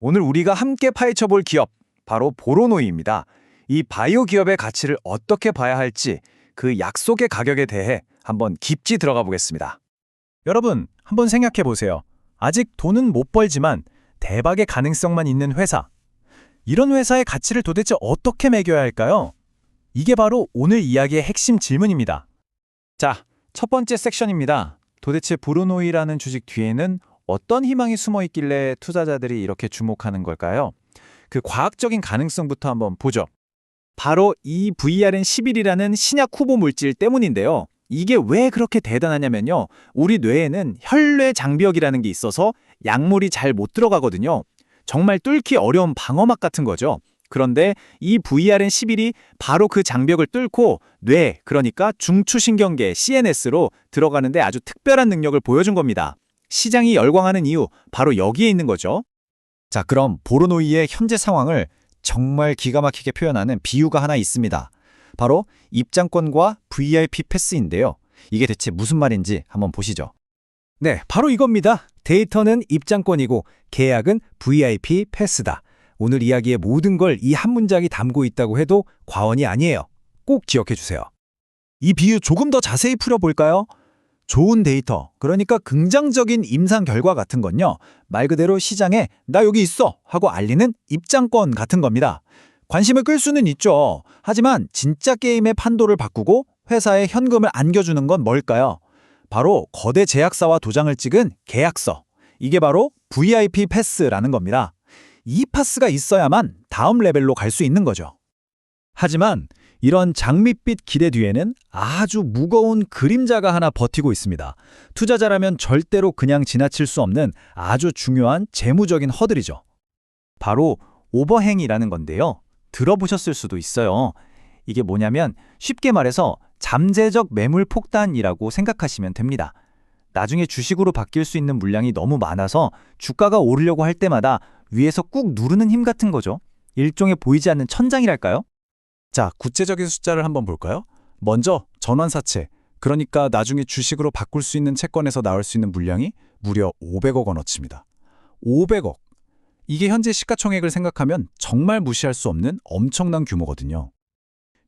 오늘 우리가 함께 파헤쳐 볼 기업, 바로 보로노이입니다. 이 바이오 기업의 가치를 어떻게 봐야 할지 그 약속의 가격에 대해 한번 깊이 들어가 보겠습니다. 여러분, 한번 생각해 보세요. 아직 돈은 못 벌지만 대박의 가능성만 있는 회사. 이런 회사의 가치를 도대체 어떻게 매겨야 할까요? 이게 바로 오늘 이야기의 핵심 질문입니다. 자, 첫 번째 섹션입니다. 도대체 보로노이라는 주식 뒤에는 어떤 희망이 숨어 있길래 투자자들이 이렇게 주목하는 걸까요? 그 과학적인 가능성부터 한번 보죠. 바로 이 VRN11이라는 신약 후보 물질 때문인데요. 이게 왜 그렇게 대단하냐면요. 우리 뇌에는 혈뇌 장벽이라는 게 있어서 약물이 잘 못 들어가거든요. 정말 뚫기 어려운 방어막 같은 거죠. 그런데 이 VRN11이 바로 그 장벽을 뚫고 뇌, 그러니까 중추신경계 CNS로 들어가는데 아주 특별한 능력을 보여준 겁니다. 시장이 열광하는 이유, 바로 여기에 있는 거죠. 자, 그럼 보로노이의 현재 상황을 정말 기가 막히게 표현하는 비유가 하나 있습니다. 바로 입장권과 VIP 패스인데요. 이게 대체 무슨 말인지 한번 보시죠. 네, 바로 이겁니다. 데이터는 입장권이고 계약은 VIP 패스다. 오늘 이야기의 모든 걸 이 한 문장이 담고 있다고 해도 과언이 아니에요. 꼭 기억해 주세요. 이 비유 조금 더 자세히 풀어볼까요? 좋은 데이터, 그러니까 긍정적인 임상 결과 같은 건요. 말 그대로 시장에 나 여기 있어 하고 알리는 입장권 같은 겁니다. 관심을 끌 수는 있죠. 하지만 진짜 게임의 판도를 바꾸고 회사에 현금을 안겨주는 건 뭘까요? 바로 거대 제약사와 도장을 찍은 계약서. 이게 바로 VIP 패스라는 겁니다. 이 파스가 있어야만 다음 레벨로 갈 수 있는 거죠. 하지만 이런 장밋빛 기대 뒤에는 아주 무거운 그림자가 하나 버티고 있습니다. 투자자라면 절대로 그냥 지나칠 수 없는 아주 중요한 재무적인 허들이죠. 바로 오버행이라는 건데요. 들어보셨을 수도 있어요. 이게 뭐냐면 쉽게 말해서 잠재적 매물 폭탄이라고 생각하시면 됩니다. 나중에 주식으로 바뀔 수 있는 물량이 너무 많아서 주가가 오르려고 할 때마다 위에서 꾹 누르는 힘 같은 거죠. 일종의 보이지 않는 천장이랄까요? 자, 구체적인 숫자를 한번 볼까요? 먼저 전환사채, 그러니까 나중에 주식으로 바꿀 수 있는 채권에서 나올 수 있는 물량이 무려 500억 원어치입니다. 500억. 이게 현재 시가총액을 생각하면 정말 무시할 수 없는 엄청난 규모거든요.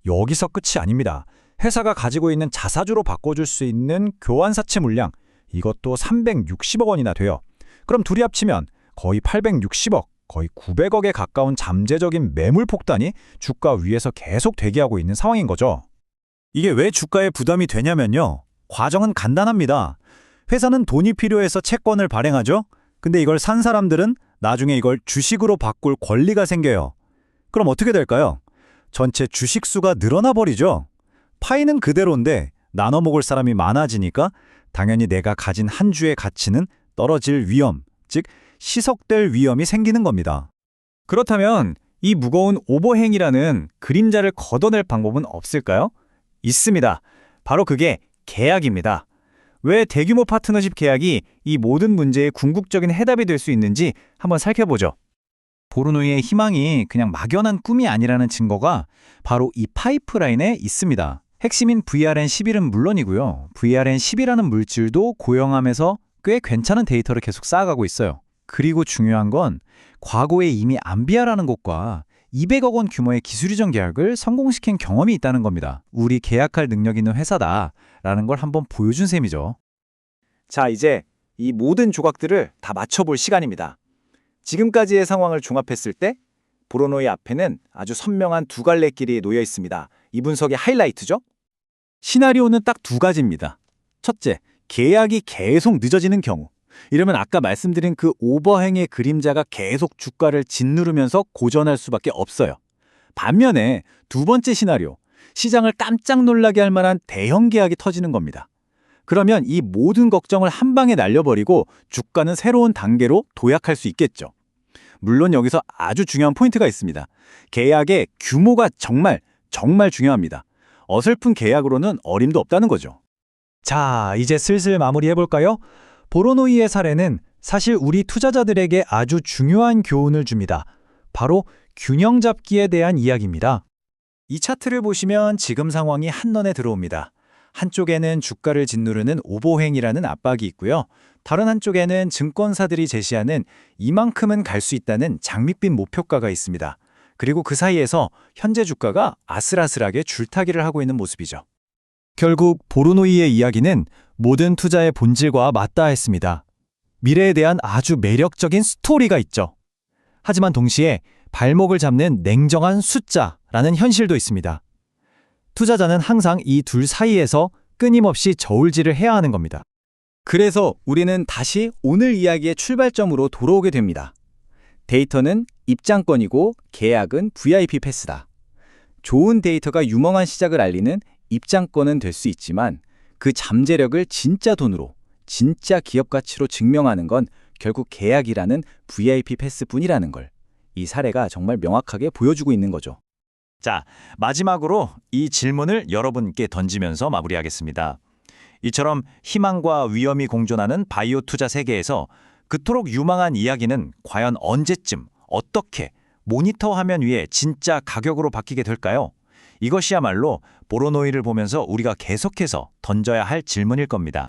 여기서 끝이 아닙니다. 회사가 가지고 있는 자사주로 바꿔줄 수 있는 교환사채 물량, 이것도 360억 원이나 돼요. 그럼 둘이 합치면 거의 860억, 거의 900억에 가까운 잠재적인 매물 폭탄이 주가 위에서 계속 대기하고 있는 상황인 거죠. 이게 왜 주가에 부담이 되냐면요. 과정은 간단합니다. 회사는 돈이 필요해서 채권을 발행하죠. 근데 이걸 산 사람들은 나중에 이걸 주식으로 바꿀 권리가 생겨요. 그럼 어떻게 될까요? 전체 주식 수가 늘어나 버리죠. 파이는 그대로인데 나눠 먹을 사람이 많아지니까 당연히 내가 가진 한 주의 가치는 떨어질 위험, 즉 시석될 위험이 생기는 겁니다. 그렇다면 이 무거운 오버행이라는 그림자를 걷어낼 방법은 없을까요? 있습니다. 바로 그게 계약입니다. 왜 대규모 파트너십 계약이 이 모든 문제의 궁극적인 해답이 될 수 있는지 한번 살펴보죠. 보르노이의 희망이 그냥 막연한 꿈이 아니라는 증거가 바로 이 파이프라인에 있습니다. 핵심인 VRN11은 물론이고요. VRN10이라는 물질도 고영함에서 꽤 괜찮은 데이터를 계속 쌓아가고 있어요. 그리고 중요한 건 과거에 이미 암비아라는 곳과 200억 원 규모의 기술 이전 계약을 성공시킨 경험이 있다는 겁니다. 우리 계약할 능력 있는 회사다라는 걸 한번 보여준 셈이죠. 자, 이제 이 모든 조각들을 다 맞춰볼 시간입니다. 지금까지의 상황을 종합했을 때 보로노의 앞에는 아주 선명한 두 갈래 길이 놓여 있습니다. 이 분석의 하이라이트죠? 시나리오는 딱 두 가지입니다. 첫째, 계약이 계속 늦어지는 경우. 이러면 아까 말씀드린 그 오버행의 그림자가 계속 주가를 짓누르면서 고전할 수밖에 없어요. 반면에 두 번째 시나리오, 시장을 깜짝 놀라게 할 만한 대형 계약이 터지는 겁니다. 그러면 이 모든 걱정을 한 방에 날려버리고 주가는 새로운 단계로 도약할 수 있겠죠. 물론 여기서 아주 중요한 포인트가 있습니다. 계약의 규모가 정말 정말 중요합니다. 어설픈 계약으로는 어림도 없다는 거죠. 자, 이제 슬슬 마무리해볼까요? 보로노이의 사례는 사실 우리 투자자들에게 아주 중요한 교훈을 줍니다. 바로 균형 잡기에 대한 이야기입니다. 이 차트를 보시면 지금 상황이 한눈에 들어옵니다. 한쪽에는 주가를 짓누르는 오버행이라는 압박이 있고요. 다른 한쪽에는 증권사들이 제시하는 이만큼은 갈 수 있다는 장밋빛 목표가가 있습니다. 그리고 그 사이에서 현재 주가가 아슬아슬하게 줄타기를 하고 있는 모습이죠. 결국 보르노이의 이야기는 모든 투자의 본질과 맞닿아했습니다. 미래에 대한 아주 매력적인 스토리가 있죠. 하지만 동시에 발목을 잡는 냉정한 숫자라는 현실도 있습니다. 투자자는 항상 이 둘 사이에서 끊임없이 저울질을 해야 하는 겁니다. 그래서 우리는 다시 오늘 이야기의 출발점으로 돌아오게 됩니다. 데이터는 입장권이고 계약은 VIP 패스다. 좋은 데이터가 유망한 시작을 알리는 입장권은 될 수 있지만 그 잠재력을 진짜 돈으로, 진짜 기업 가치로 증명하는 건 결국 계약이라는 VIP 패스뿐이라는 걸 이 사례가 정말 명확하게 보여주고 있는 거죠. 자, 마지막으로 이 질문을 여러분께 던지면서 마무리하겠습니다. 이처럼 희망과 위험이 공존하는 바이오 투자 세계에서 그토록 유망한 이야기는 과연 언제쯤, 어떻게, 모니터 화면 위에 진짜 가격으로 바뀌게 될까요? 이것이야말로 보로노이를 보면서 우리가 계속해서 던져야 할 질문일 겁니다.